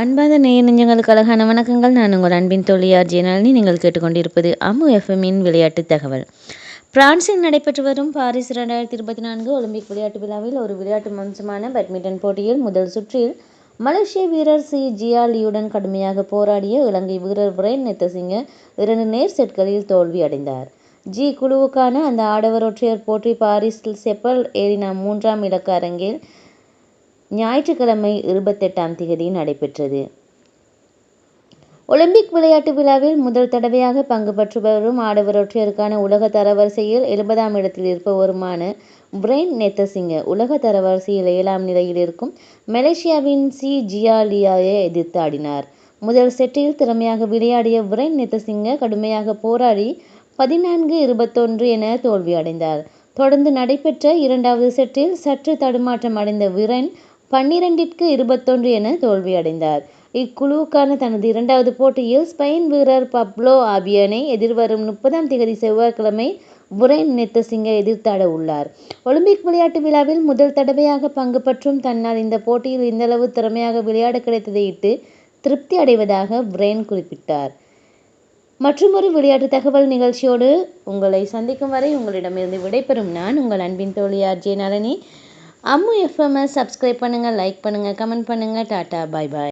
அன்பாத நேய நெஞ்சங்களுக்கு அழகான வணக்கங்கள். நான் உங்கள் அன்பின் தொழிலார் ஜெயனாலினி நீங்கள் கேட்டுக்கொண்டிருப்பது அமு எஃப்எம்மின் விளையாட்டு தகவல். பிரான்சில் நடைபெற்று வரும் பாரிஸ் ரெண்டாயிரத்தி இருபத்தி நான்கு ஒலிம்பிக் விளையாட்டு விழாவில் ஒரு விளையாட்டு மம்சமான பேட்மிண்டன் போட்டியில் முதல் சுற்றில் மலேசிய வீரர் சி. ஜியாலியுடன் கடுமையாக போராடிய இலங்கை வீரர் விரேன் நெத்தசிங்க இரண்டு நேர் செட்களில் தோல்வி அடைந்தார். ஜி குழுவுக்கான அந்த ஆடவர் ஒற்றையர் போட்டி பாரிஸில் செப்பல் ஏரினா மூன்றாம் இலக்க அரங்கில் ஞாயிற்றுக்கிழமை இருபத்தெட்டாம் தேதி நடைபெற்றது. ஒலிம்பிக் விளையாட்டு விழாவில் முதல் தடவையாக பங்கு பெற்றுபவரும் ஆடவர் ஒற்றையருக்கான உலக தரவரிசையில் எழுபதாம் இடத்தில் இருப்பவருமான பிரெயின் நெத்தசிங்க உலக தரவரிசையில் ஏழாம் நிலையில் இருக்கும் மலேசியாவின் சி ஜியாலியாயை எதிர்த்து ஆடினார். முதல் செட்டில் திறமையாக விளையாடிய பிரெயின் நெத்தசிங்க கடுமையாக போராடி பதினான்கு இருபத்தொன்று என தோல்வியடைந்தார். தொடர்ந்து நடைபெற்ற இரண்டாவது செட்டில் சற்று தடுமாற்றம் அடைந்த விரன் பன்னிரண்டிற்கு இருபத்தொன்று என தோல்வியடைந்தார். இக்குழுவுக்கான தனது இரண்டாவது போட்டியில் ஸ்பெயின் வீரர் பப்லோ ஆபியனை எதிர்வரும் முப்பதாம் தேதி செவ்வாய்க்கிழமை புரைன் நித்தசிங்கை எதிர்த்தாட உள்ளார். ஒலிம்பிக் விளையாட்டு விழாவில் முதல் தடவையாக பங்கு பற்றும் தன்னால் இந்த போட்டியில் இந்தளவு திறமையாக விளையாட கிடைத்ததை இட்டு திருப்தி அடைவதாக புரைன் குறிப்பிட்டார். மற்றொரு விளையாட்டு தகவல் நிகழ்ச்சியோடு உங்களை சந்திக்கும் வரை உங்களிடமிருந்து விடைபெறும் நான் உங்கள் அன்பின் தோழியார் J Nalini. Ammu FMS subscribe பண்ணுங்கள் லைக் பண்ணுங்கள் கமெண்ட் பண்ணுங்கள் டாட்டா பாய் பாய்